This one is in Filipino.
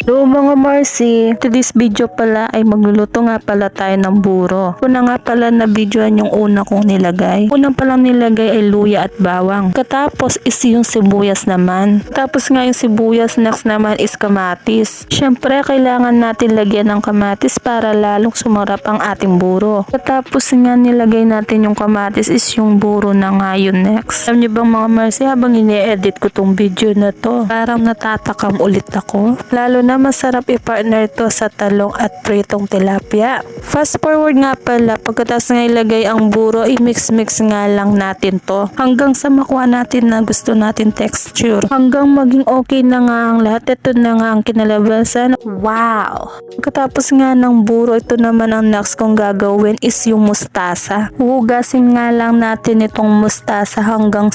So mga Marcy, to this video pala ay magluluto nga pala tayo ng buro. Una nga pala na videoan yung una kong nilagay. Unang palang nilagay ay luya at bawang. Katapos is yung sibuyas naman. Tapos nga yung sibuyas next naman is kamatis. Syempre kailangan natin lagyan ng kamatis para lalong sumarap ang ating buro. Katapos nga nilagay natin yung kamatis is yung buro na nga yun next. Alam niyo bang mga Marcy habang ini-edit ko tong video na to, parang natatakam ulit ako. Lalo na masarap i-partner to sa talong at pritong tilapia. Fast forward nga pala, pagkatas nga ilagay ang buro, i-mix-mix nga lang natin to. Hanggang sa makuha natin na gusto natin texture. Hanggang maging okay na nga ang lahat. Ito na nga ang kinalabasan. Wow! Pagkatapos nga ng buro, ito naman ang next kong gagawin is yung mustasa. Hugasin nga lang natin itong mustasa hanggang